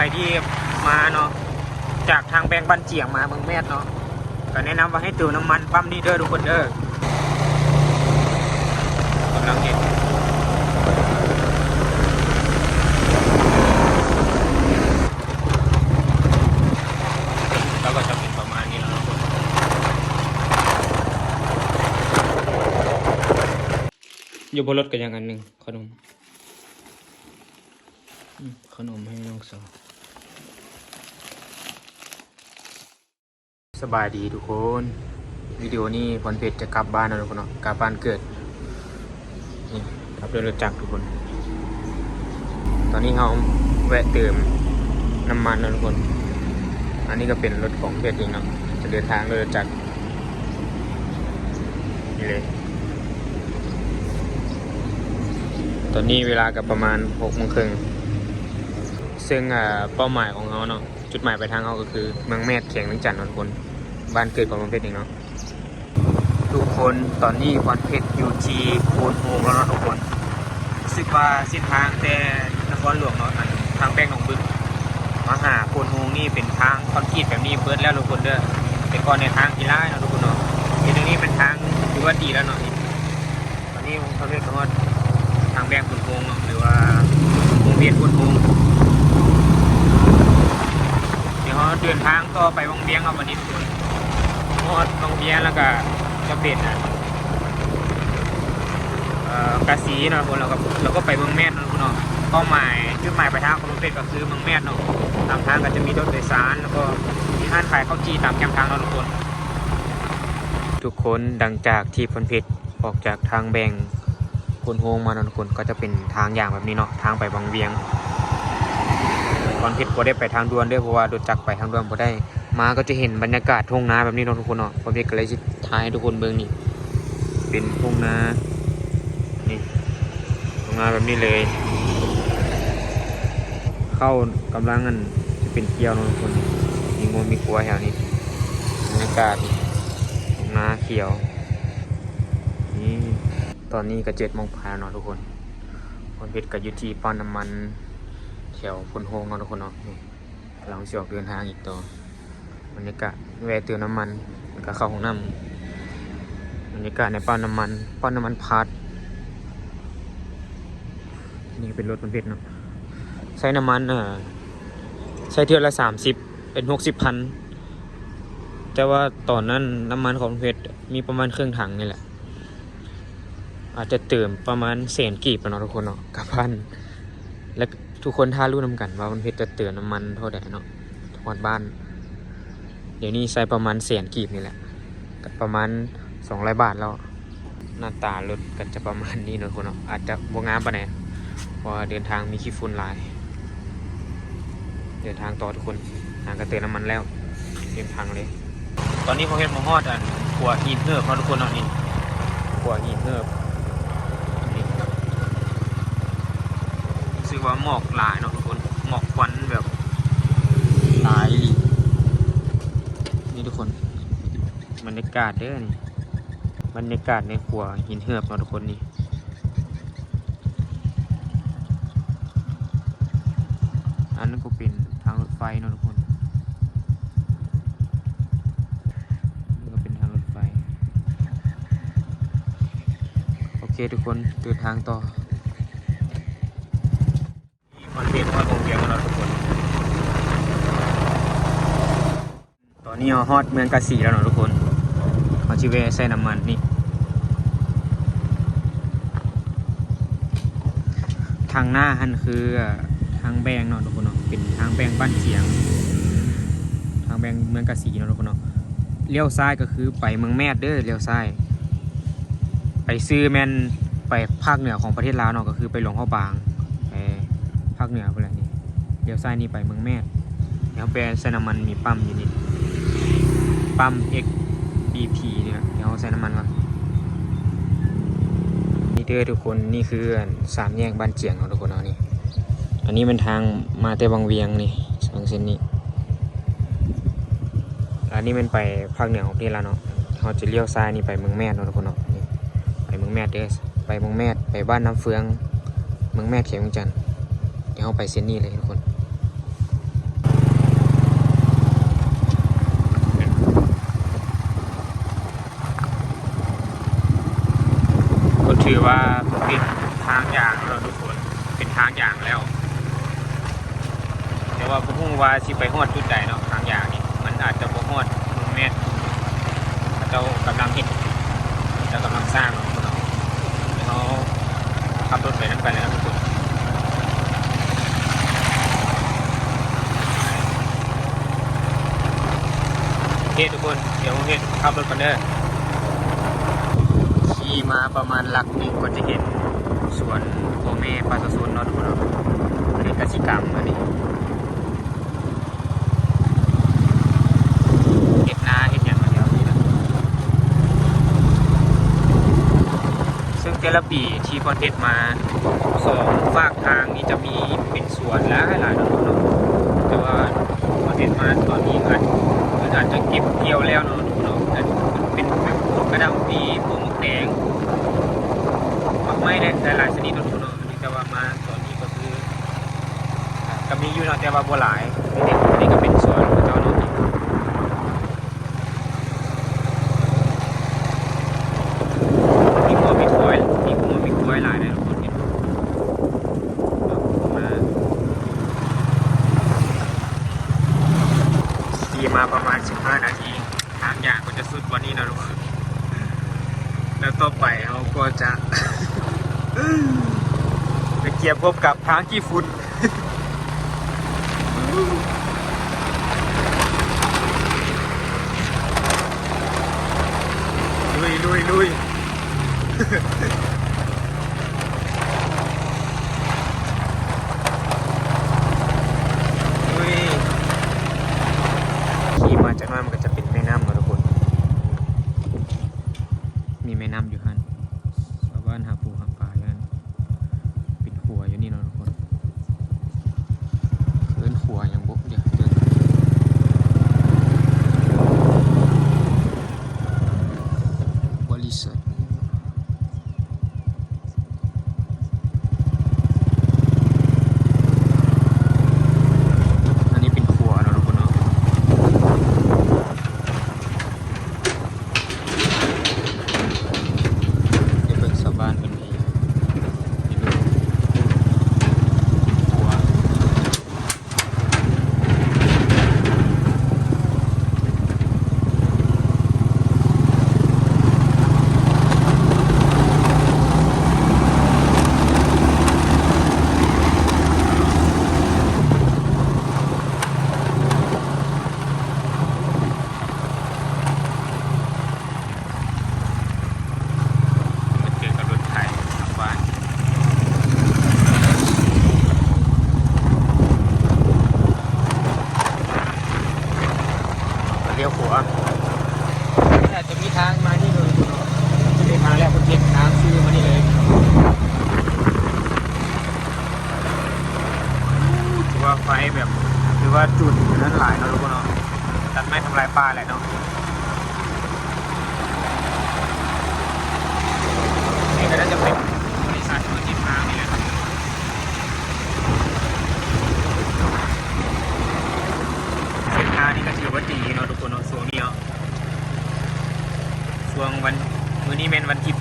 หรับใครที่มาเนาะจากทางแบงบ้านเจียงมาเมืองแม่เนาะก็แนะนำว่าให้เติมน้ำมันปั๊มนี้เด้อทุกคนเด้อกำลังเห็นแล้วก็จะเป็นประมาณนี้แล้วนะคนอยู่บนรถกันอย่างอันหนึ่งขนม ขนมให้น้องสาว สบายดีทุกคน วิดีโอนี้พรเพชรจะกลับบ้านนะทุกคนเนาะกลับบ้านเกิดนี่ขับเรือรถจักรทุกคน ตอนนี้เขาแวะเติมน้ำมันนะทุกคน อันนี้ก็เป็นรถของเพชรเองเนาะจะเดินทางโดยรถจักรนี่เลย ตอนนี้เวลากับประมาณหกโมงครึ่งซึ่งอ่าเป้าหมายของเขาเนาะจุดหมายปลายทางเขาก็คือเมืองแม่เขียงเมืองจันทร์เนทุกคน บ้านเกิดของพรเพชรเองเนาะทุกคนตอนนี้พรเพชรอยู่ที่โคนโฮงแล้วเนาะทุกคนสึกว่าเส้นทางแต่นครหลวงเนาะทางแป้งหนองบึงมาหาโคนโฮงนี่เป็นทางคอนกรีตแบบนี้เบิดแล้วทุกคนเด้อแต่ก่อนในทางกีฬาเนาะทุกคนเนาะทีนี้เป็นทางถือว่าดีแล้วเนาะตอนนี้ผมพรเพชรเขาว่าทางแบงโคนโฮงหรือว่าวงเวียนโคนโฮงเดี๋ยวเราเดินทางต่อไปวังเวียงครับวันนี้ทุกคน ฮอดวังเวียแล้วก็จะเป็นอะกระสีเนาะทุกคนเราก็เราก็ไปเมืองแม่นเนาะทุกนเนาะเป้าหมายจุดหมายปลายทางของรถเป็ดก็คือเมืองแม่นเนาะตามทางก็จะมีรถโดยสารแล้วก็มีห้างขายข้าวจีตามแคมทางเนาะทุกคน ทุกคนดังจากที่พลเพชรออกจากทางแบ่งคนโฮงมานาะทุกคนก็จะเป็นทางอย่างแบบนี้เนาะทางไปวังเวียงตอนเพชรบ่ได้ไปทางด่วนด้วยเพราะว่าโดนจักรไปทางด่วนบ่ได้ มาก็จะเห็นบรรยากาศทุ่งนาแบบนี้เนาะทุกคนเนาะผมเพชรก็เลยสิถ่ายให้ทุกคนเบิ่งนี่ เป็นทุ่งนา นี่ทุ่งนาแบบนี้เลย เข้ากำลังอันจะเป็นเกี่ยวเนาะทุกคนมีงูมีกลัวแถวนี้บรรยากาศทุ่งนาเขียว นี่ตอนนี้ก็เจ็ดโมงพายเนาะทุกคนผมเพชรก็อยู่ที่ปั๊มน้ำมันแถวพนโฮงเนาะทุกคนเนาะนี่กำลังสิออกเดินทางอีกต่อ รรยากาศแวะเติมน้ำมันแล้วก็เข้าห้องน้ำบรรยากาศในปั๊มน้ำมันปั๊มน้ำมันพาร์ทนี่เป็นรถมันเพชรเนาะใช้น้ำมันเออใช้เที่ยวละสามสิบเป็นหกสิบพันแต่ว่าตอนนั้นน้ำมันของเพชรมีประมาณครึ่งถังนี่แหละ อาจจะเติมประมาณแสนกีบเนาะทุกคนเนาะกับพันแล้วทุกคนท่ารู้นำกันว่ามันเพชรจะเตือนน้ำมันเท่าไหร่เนาะทอดบ้าน เดี๋ยวนี้ใช้ประมาณเสียนกีบนี่แหละก็ประมาณสองร้อยบาทแล้ว หน้าตารถก็จะประมาณนี้เนาะคนเนาะอาจจะบวงามปะเนี่ยพราะว่าเดินทางมีขี้ฝุ่นหลาย เดินทางต่อทุกคนทางก็เตือนน้ำมันแล้วเตรียมทางเลย ตอนนี้พอเห็นมาฮอดอันขัวหินเหิบเนาทุกคนเนาะนี่ขัวหินเหิบนี่รู้สึกว่าหมอกหลายเนาะทุกคนหมอกควันแบบหลายอีหลีนี่ทุกคน บรรยากาศเด้อนี่บรรยากาศในขัวหินเหือบเนาะทุกคนนี่อันนั้นก็เป็นทางรถไฟเนาะทุกคนก็เป็นทางรถไฟ โอเคทุกคนเดินทางต่อมันเป็นฮอดวงเวียงแล้วทุกคน ตอนนี้เราฮอดเมืองกาสีแล้วเนาะทุกคน ชิเวใส่น้ำมันนี่ทางหน้าหันคือทางแบงเนาะทุกคนเนาะเป็นทางแบงบ้านเฉียง ทางแบงเมืองกาสีเนาะทุกคนเนาะเลี้ยวซ้ายก็คือไปเมืองแมดเด้อเลี้ยวซ้าย ไปซื้อแมนไปภาคเหนือของประเทศลาวเนาะก็คือไปหลวงพ่อบางไปภาคเหนือไปแล้วนี่เดี๋ยวซ้ายนี่ไปเมืองแม่เดี๋ยวไปใส่น้ำมันมีปั๊มอยู่นี่ปั๊ม XBP เนี่ยเดี๋ยว ใส่น้ำมันก่อนนี่เด้อทุกคนนี่คือสามแยกบ้านเจียงของทุกคนเอานี่อันนี้เป็นทางมาแต่บางเวียงนี่ทางเส้นนี้อันนี้เป็นไปภาคเหนือของประเทศลาวเนาะเขาจะเลี้ยวซ้ายนี่ไปเมืองแม่เนาะทุกคนเนาะไปเมืองแม่เด้อไปเมืองแม่ไปบ้านน้ำเฟือง เมืองแม่เขียงจันทน์เดี๋ยวเราไปเซนนี่เลยทุกคนือว่าเป็นทางอย่างแล้วทุกคนเป็นทางอย่างแล้ว แต่ว่าผมพูดว่าสิไปฮอดจุดใดเนาะทางอย่างนี่มันอาจจะบ่ฮอดหนึ่งเมตรเจ้ากำลังเห็นเจ้ากำลังสร้างเนาะเดี๋ยวขาขับรถไปนั่นไปเลยนะทุกคนโอเคทุกคนเดี๋ยวเห็นขับรถกันเด้อ ขี่มาประมาณหลักหนึ่งก็จะเห็นสวนโอเม่ปาสะสนนาะทุกคนอันนี้กสิกรรมอันนี้เห็ดนาเห็ดอย่างเดียวนี่นะซึ่งแต่ละปีที่พอเห็ดมาสองฝากทางนี่จะมีเป็นสวนและหลายๆเนาะแต่ว่าพอเห็ดมาตอนนี้อาจอาจจะเก็บเกี่ยวแล้วเนาะเนาะแต่มันเป็นแบบพวกกระดำปีพวก มะแดงมักไม่ได้หลายชนิดเนนี้แต่ว่ามาตอนนี้ก็คือก็มีอยู่นะแต่ว่าบ่หลายนี่นี่ก็เป็นส่วนของเจ้าเนาะมีหัวมีควายมีหัวมีควายหลายเลยทุกคนเห็นมาขี่มาประมาณ 15 นาทีทางอย่างก็จะสุดกวันนี้นะทุกคน แล้วต่อไปเขาก็จะไปเกียบพบกับทางกี่ฟุตลุยลุยลุย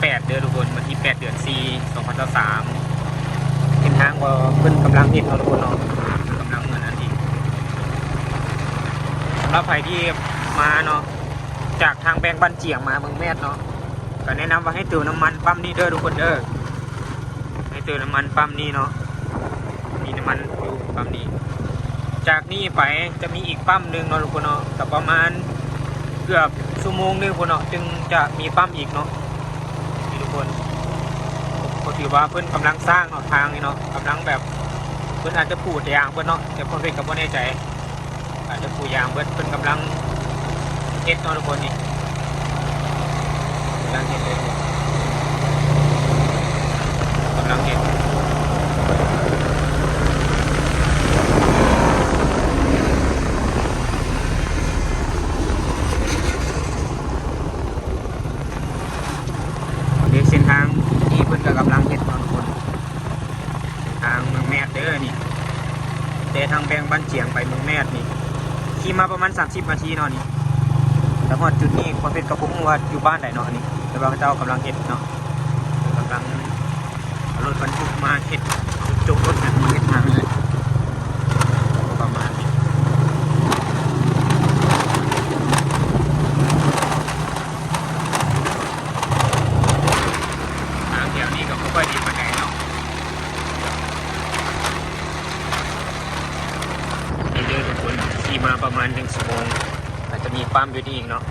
8 เดือนทุกคนวันที่ 8 เดือน4 2023เส้นทางว่าเพิ่นกำลังเฮ็ดเนาะทุกคนเนาะกำลังเหมือนอันนี้สำหรับใครที่มาเนาะจากทางแบงค์บันเจียงมาเมืองแม่ดเนาะก็แนะนำว่าให้เติมน้ำมันปั๊มนี้เด้อทุกคนเด้อให้เติมน้ำมันปั๊มนี้เนาะมีน้ำมันอยู่ปั๊มนี้ จากนี้ไปจะมีอีกปั๊มหนึ่งเนาะทุกคนเนาะแต่ประมาณเกือบชั่วโมงหนึงคนเนาะจึงจะมีปั๊มอีกเนาะ คนก็ถือว่าเพิ่นกำลังสร้างเนาะทางนี่เนาะกำลังแบบเพิ่นอาจจะปูดยางเพิ่นเนาะแต่คนเป็นกับว่าแน่ใจ อาจจะปูดยางเพิ่นเพิ่นกำลังเฮ็ดเนาะทุกคนนี่กำลังเห็นเลยกำลังเห็นเด็กเส้นทางที่เพิ่นก็กำลังเห็นตอนคนเส้นทางเมืองแมดเด้อนี่แต่ทางแบงบ้านเจียงไปเมืองแมดนี่ขี่ มาประมาณ30นาทีเนาะนี่แต่พอจุดนี้ความเป็นกระพุ้งว่าอยู่บ้านไหนเนาะอันนี้แต่ว่าพระเจ้ากำลังเห็ดเนาะกำลังรถบรรทุกมาเห็ดจุกรถแบบนี้เห็ดทางเลยประมาณนี้ทางแถวนี้ก็ไม่ค่อยดีปานใดเนาะนี่เดินทุกคนขี่มา ประมาณหนึ่งชั่วโมงอาจจะมีปั๊มอยู่นี่อีกเนาะ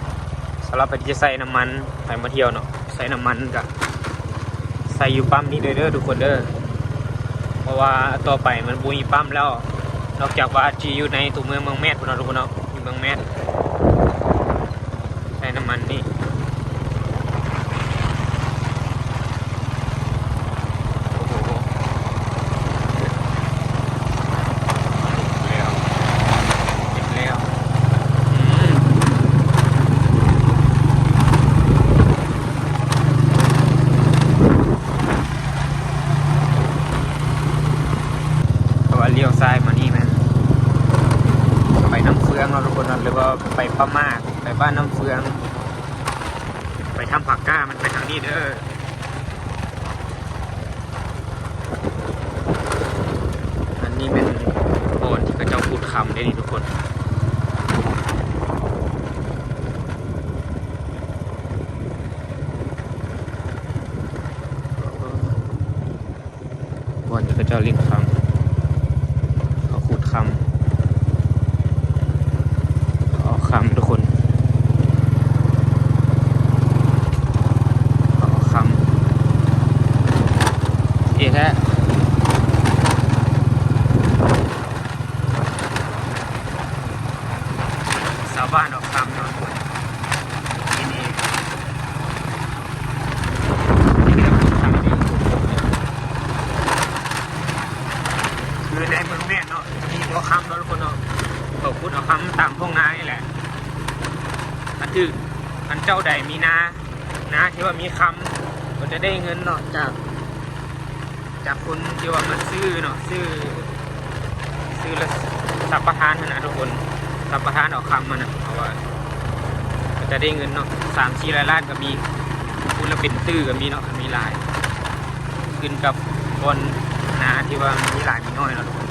สำหรับไปที่จะใส่น้ำมันไปมาเที่ยวเนาะใส่น้ำมันกับใส่อยู่ปั๊มนี้เด้อเด้อทุกคนเด้อเพราะว่าต่อไปมันบุยปั๊มแล้ว นอกจากว่าจีอยู่ในตัวเมืองเมืองแมทพวกเราทุกคนเนาะอยู่เมืองแมทใส่น้ำมันนี่โอ้โหเร็วเร็วอืม เพราะว่าเลี้ยวซ้ายมานี่แมันไปน้ำเฟืองเราะทุกคนเนาะหรือว่าไป พม่าไปบ้านน้ำเฟือง ไปทำผักก้ามันไปทางนี้เด้ออันนี้เป็นโบนที่กระเจ้าพูดคำได้นี่ทุกคนบอนที่กระเจ้าลิ้นคำ เขาขูดคำเอาคำทุกคนเอาคำเอะแท้สาวบ้านเอาคำเนาะที่นี่ที่นี่เราขูดคำเอง คือในเมืองแม่เนาะจะมีตัวคำเนาะทุกคนเนาะเขาพูดเอาคำตามพวกนานี่แหละอันคืออันเจ้าใดมีนานาที่ว่ามีคำก็จะ ได้เงินเนาะจาก จากคนที่ว่ามันซื้อเนาะซื้อ ซื้อแล้วสับประทานนะทุกคนสับประทานเอาคำมันนะเพราะว่าจะได้เงินเนาะสามสี่รายล้านก็มีคุณละเป็นตื้อก็มีเนาะมีหลาย ขึ้นกับบนนาที่ว่ามีหลายมีน้อยเนาะทุกคน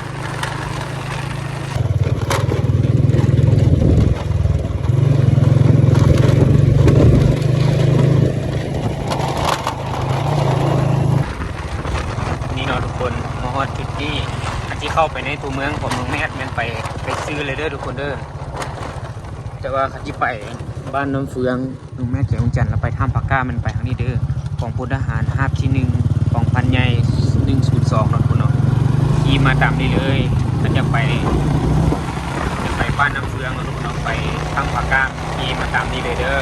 มาฮอดจุดที่อันที่ เข้าไปในตัวเมืองของเมืองแม่แม่นไปไปซื้อเลยเด้อทุกคนเด้อแต่ว่าคันที่ไปบ้านน้ำเฟืองลุงแม่เขียวจันทร์แล้วไปถ้ำปากก้ามันไปทางนี้เด้อของพลทหารฮาที่หนึ่งของพันใหญ่หนึ่งศูนย์สองนะทุกคนเนาะขี่มาตามนี้เลยถ้าจะไปจะไปบ้านน้ำเฟืองเนาะทุกคนเนาะไปถ้ำปากก้าขี่มาตามนี้เลยเด้อ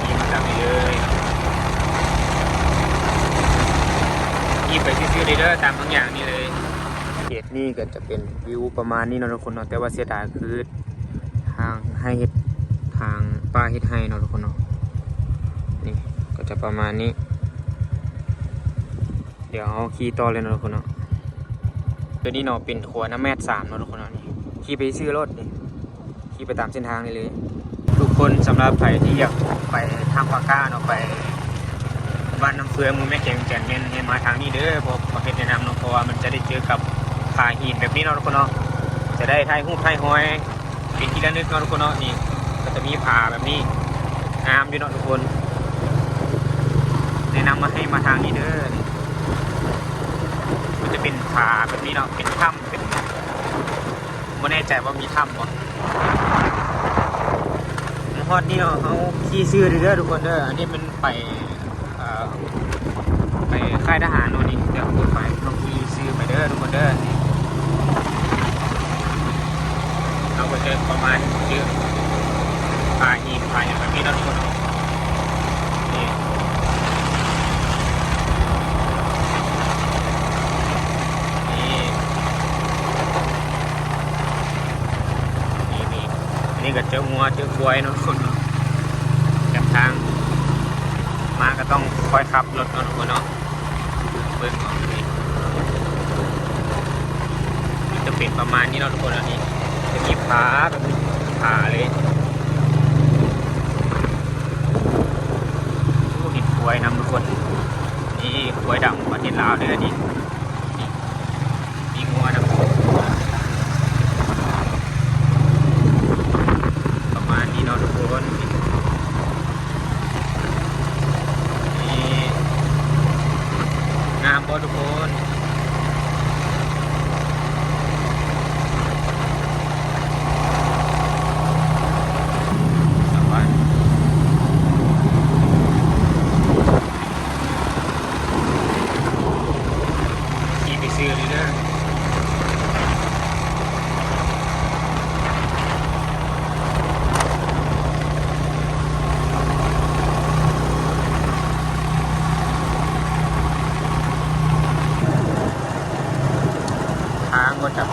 ขี่มาตามนี้เลย ขี่ไปซื้อๆเลยเด้อตามบางอย่างนี่เลยเขตนี่ก็จะเป็นวิวประมาณนี้เนาะทุกคนเนาะแต่ว่าเสียดายคือทางให้เฮ็ดทางป้าเฮ็ดให้เนาะทุกคนเนาะนี่ก็จะประมาณนี้ เดี๋ยวขี่ต่อเลยเนาะทุกคนเนาะตัวนี้เนาะเป็นขัวน้ำแม่สามเนาะทุกคนเนาะนี่ขี่ไปซื้อรถนี่ขี่ไปตามเส้นทางนี่เลย ทุกคนสำหรับใครที่อยากไปทางปากกาเนาะไป บ้านน้ำเฟืองมึงแม่เก่งแก่นเน้นให้มาทางนี้เด้อเพราะประเภทแนะนำเนาะเพราะว่ามันจะได้เจอกับผาหินแบบนี้เนาะทุกคนเนาะจะได้ถ่ายรูปถ่ายหอยเป็นที่ระลึกเนาะทุกคนเนาะนี่ก็จะมีผาแบบนี้งามอยู่เนาะทุกคน แนะนำมาให้มาทางนี้เด้อนี่มันจะเป็นผาแบบนี้เนาะเป็นถ้ำเป็นไม่แน่ใจว่ามีถ้ำบ่ฮอดนี่เนาะเขาขี่ซื้อเด้อทุกคนเด้ออันนี้มันไป ไปค่ายทหารโน่นนี่เดี๋ยวผมไปลองขี่ซื้อไปเด้อทุกคนเด้อเราก็จะประมาณเยอะพาหินพาอย่างแบบนี้นะทุกคนนี่นี่นี่นี่อันนี้ก็เจองัวเจอกล้วยเนาะคนเนาะจับทาง มาก็ต้อง ค่อยขับรถเนาะทุกคนเนาะเบิ้งเอานี่มันจะเป็นประมาณนี้เนาะทุกคนอันนี้จะมีผาแบบผาเลยโอ้หินกล้วยนำทุกคนนี่กล้วยดำประเทศลาวเลยอันนี้นี่งัวนะประมาณนี้เนาะทุกคนนี่งามบ่ทุกคน สบายขี่ไปซื้อเลยเด้อทางก็จะเ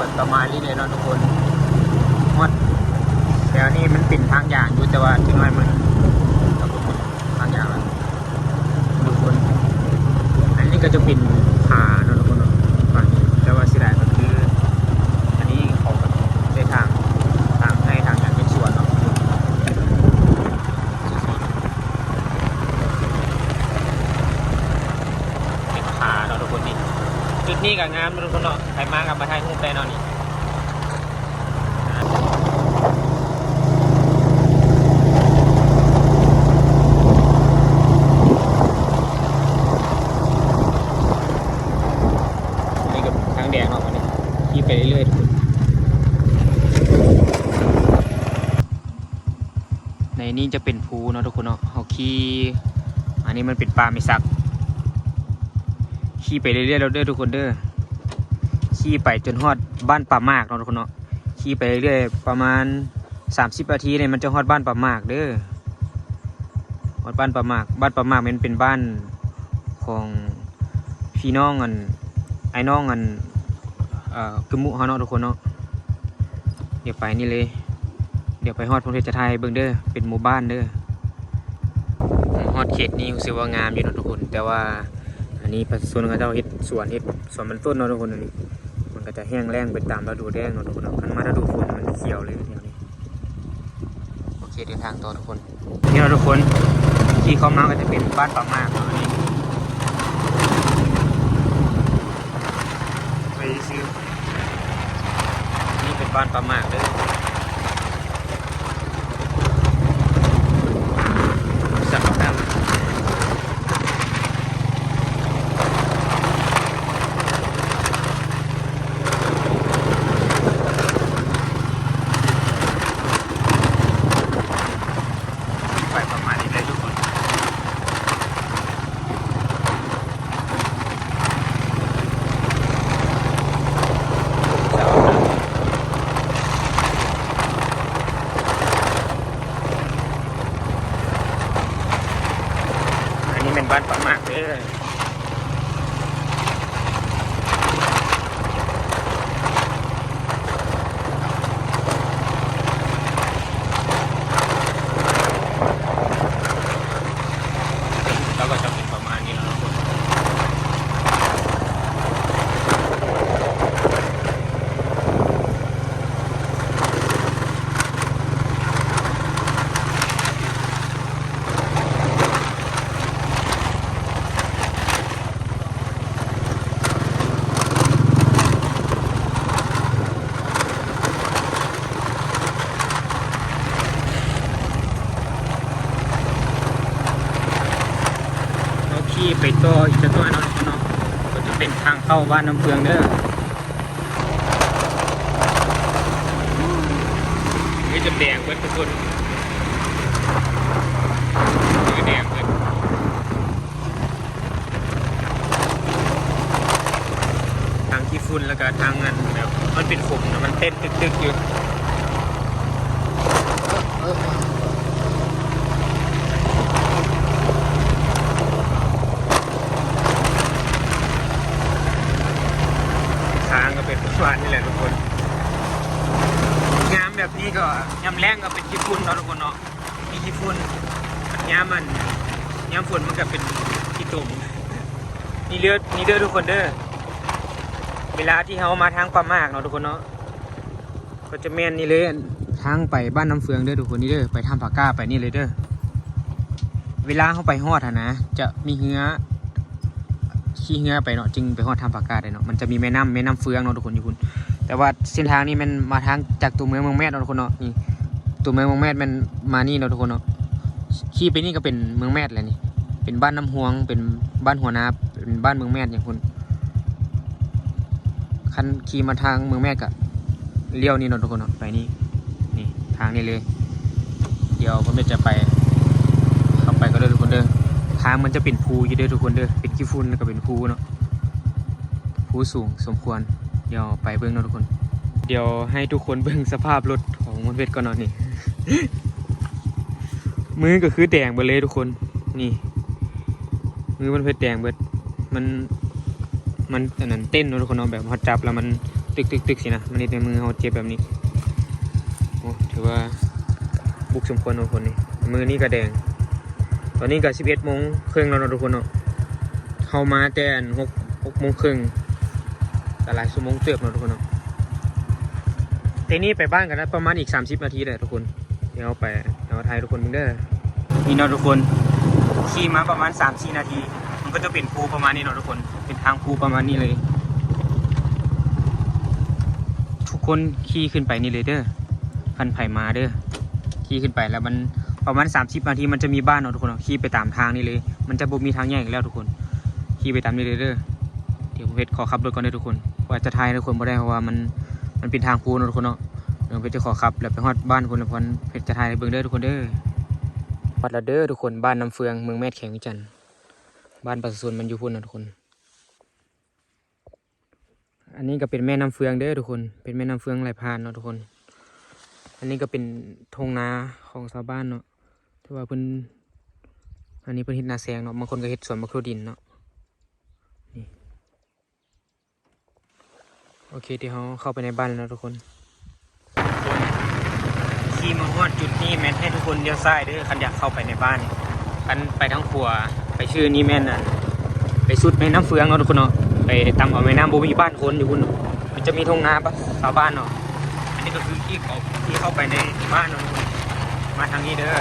นี่เลยเนาะทุกคนหมดแถวนี้มันเป็นทางอย่างอยู่แต่ว่าถึงไรมันทางอย่างแล้วทุกคน อันนี้ก็จะเป็นผาเนอะทุกคนเนาะฝั่งนี้แต่ว่าสิได้ก็คือ อันนี้เขาก็ได้ทางทางให้ทางอย่างเป็นสวนเนาะเป็นผาเนาะทุกคนนี่จุดนี้กับงามเนาะทุกคนเนาะใครมากับมาถ่ายรูปได้เนาะนี่ นี่กับทางแดงเนาะวันนี้ขี่ไปเรื่อยๆทุกคนในนี้จะเป็นภู เนาะทุกคนเนาะเขาขี่อันนี้มันเป็นปลาไม่ซักขี่ไปเรื่อยๆเราเด้อทุกคนเด้อขี่ไปจนฮอดบ้านป่ามากเนาะทุกคนเนาะขี่ไปเรื่อยๆประมาณ 30นาทีเนี่ยมันจะฮอดบ้านป่ามากเด้อฮอดบ้านป่ามาก บ้านป่ามากมันเป็นบ้านของพี่น้องกันไอ้น้องกันเอ่อกึมมุเฮาเนาะทุกคนเนาะเดี๋ยวไปนี่เลย เดี๋ยวไปฮอดพงเทศจะไทยเบิ่งเด้อเป็นหมู่บ้านเด้อ ฮอดเขตนี้รู้สึกว่างามอยู่เนาะทุกคน แต่ว่าอันนี้ประชาชนเขาเจ้าเฮ็ดสวนเฮ็ดสวนมันต้นเนาะทุกคนอันนี้ มันก็จะแห้งแล้งไปตามฤดูแล้งเนาะทุกคนเนาะคันมาฤดูฝนมันเขียวเลยเดี๋ยวนี้โอเคเดินทางต่อทุกคนนี่เราะทุกคนที่เข้ามาก็จะเป็นบ้านป่ามากเนาะอันนี้ไปซื้อนี่เป็นบ้านปลาหมากเลยสักน้ำไปประมาณนี้เลยทุกคน อันนี้เป็นบ้านปลาหมากเด้อแล้วก็จะเป็นประมาณนี้แล้วนะทุกคนเราขี่ไปต่ออีกจะตัวเนาะเนาะก็จะ เป็นทางเข้าบ้านน้ำเฟืองเด้อนี่จะแดงเบิดทุกคนนี่แดงเบิดทางที่ฝุ่นแล้วก็ทางนั้นแบบมันเป็นขุมนะมันเต้นตึกๆอยู่ ทางก็เป็นประมาณนี่แหละทุกคน งามแบบนี้ก็ยำ แรงก็เป็นขี้ฝุ่นเนาะทุกคนเนาะมีขี้ฝุ่นยามมันยามฝนมันก็เป็นขี้ตุ่มนี่เลือดนี่เด้อดทุกคนเด้อเวลาที่เขามาทางปลามากเนาะทุกคนเนาะก็จะแม่นนี่เลยทางไปบ้านน้ำเฟืองเด้อทุกคนนี่เด้อไปทำผาก้าไปนี่เลยเด้อเวลาเขาไปฮอดนะ จะมีเหือขี่เหือไปเนาะจึงไปฮอดทำปากกาได้เนาะมันจะมีแม่น้ำแม่น้ำเฟืองเนาะทุกคนอยู่คุณแต่ว่าเส้นทางนี้มันมาทางจากตัวเมืองเมืองแม่เนาะทุกคนเนาะนี่ ตัวเมืองเมืองแม่มันมานี่เนาะทุกคนเนาะขี่ไปนี่ก็เป็นเมืองแม่แหละนี่ เป็นบ้านน้ำหวง เป็นบ้านหัวนาเป็นบ้านเมืองแม่อย่างคุณคันขี่มาทางเมืองแม่กะเลี้ยวนี่เนาะทุกคนเนาะไปนี่นี่ทางนี้เลย เดี๋ยวผมจะไปเข้าไปก็เด้อทุกคนเด้อทางมันจะเป็นภูอยู่เด้อทุกคนเด้อเป็นขี้ฝุ่นแล้วก็เป็นภูเนาะภูสูงสมควร เดี๋ยวไปเบิ้งเนาะทุกคน เดี๋ยวให้ทุกคนเบิ้งสภาพรถของมันเวทก่อนเนาะนี่ มือก็คือแดงไปเลยทุกคน นี่ มือมันเพชรแดงเบิด มัน มันอันนั้นเต้นนะทุกคนเนาะแบบเขาจับแล้วมันตึกตึกตึกสินะ มันนิดในมือเขาเจ็บแบบนี้ โอ้ถือว่าบุกสมควรทุกคนนี่ มือนี่ก็แดง ตอนนี้ก็สิบเอ็ดโมงครึ่งแล้วนะทุกคนเนาะ เข้ามาแต่อันหกหกโมงครึ่งแต่หลายชั่วโมงเติบนะทุกคนเนาะทีนี้ไปบ้านกันนะประมาณอีก30นาทีเลยทุกคน เดี๋ยวไปเอาไทยทุกคนมึงเด้อนี่เนาะทุกคนขี่มาประมาณ3-4นาที มันก็จะเป็นภูประมาณนี้เนาะทุกคน เป็นทางภูประมาณนี้เลย ทุกคนขี่ขึ้นไปนี่เลยเด้อพันไผ่มาเด้อขี่ขึ้นไปแล้วมันประมาณ30นาทีมันจะมีบ้านเนาะทุกคนเนาะขี่ไปตามทางนี่เลย มันจะบ่มีทางแยกอีกแล้วทุกคนขี่ไปตามนี่เลยเด้อเดี๋ยวผมเพชรขอขับรถก่อนเด้อทุกคนว่าจะทายทุกคนบ่ได้เพราะว่ามันมันเป็นทางภูเนาะทุกคนเนาะ เดี๋ยวเพชรจะขอขับ แล้วไปฮอดบ้านคนลพนเพชรจะทายให้เบิ่งเด้อทุกคนเด้อวัดละเด้อทุกคนบ้านน้ำเฟืองเมืองแม่แข็งวิจันบ้านประชาชนมันอยู่พุ่นนะทุกคน อันนี้ก็เป็นแม่น้ำเฟืองเด้อทุกคน เป็นแม่น้ำเฟืองไหลผ่านเนาะทุกคน อันนี้ก็เป็นทงนาของชาวบ้านเนาะที่ว่าเพิ่นอันนี้เพิ่นเฮ็ดนาแซงเนาะบางคนก็เฮ็ดสวนมะพร้าวดินเนาะนี่โอเคที่เขาเข้าไปในบ้านแล้วทุกคน ขี่มาฮอดจุดนี้แม่นให้ทุกคนเลี้ยวซ้ายเด้อคันอยากเข้าไปในบ้านคันไปทั้งขัวไปชื่อนี้แม่นน่ะไปสุดแม่น้ำเฟืองเนาะทุกคนเนาะไปตามเอาแม่น้ำบ่มีบ้านคนอยู่คุณเนาะมันจะมีทงนาปะชาวบ้านเนาะอันนี้ก็คือที่เขาที่เข้าไปในบ้านเนาะมาทางนี้เด้อ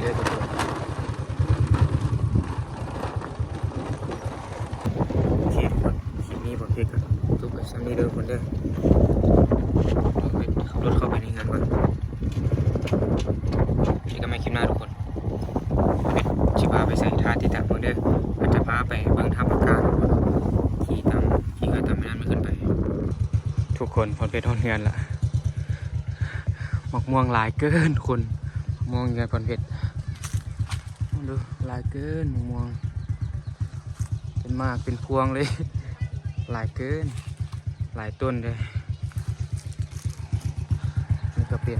เยอะทุกคนโอเคครับคลิปนี้ผมเพียก็จบไปซ้ำนี้เด้อคนเด้อขับรถเข้าไปในงานก่อนนี่ก็ไม่คลิปหน้าทุกคนเป็นชิพาไปใส่ท่าที่ตามเมืองเด้อมันจะพาไปเบิ่งทำปากกาทุกคนขี่ตามขี่ก็ตามไม่นั้นไม่ขึ้นไป ทุกคนพอไปท่องเงินละมอกม่วงลายเกินคนหมอกม่วงเงินพรเพชรดูลายเกินม่วง เป็นมากเป็นพวงเลยลายเกิน หลายต้นเลยนี่ก็เป็น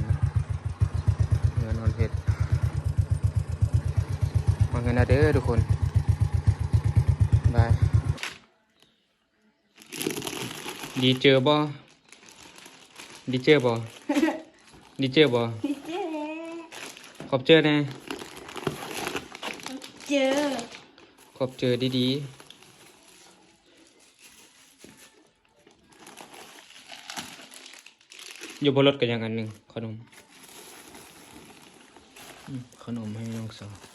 เงินวันเพชรมาเงินนะเด้อทุกคนบายดีเจอบ่ ดีเจอบ่ดีเจอบ่เจอขอบเจอแน่เจอขอบเจอดีๆอยู่บนรถกันอย่างอันหนึ่งขนมอืมขนมให้น้องสาว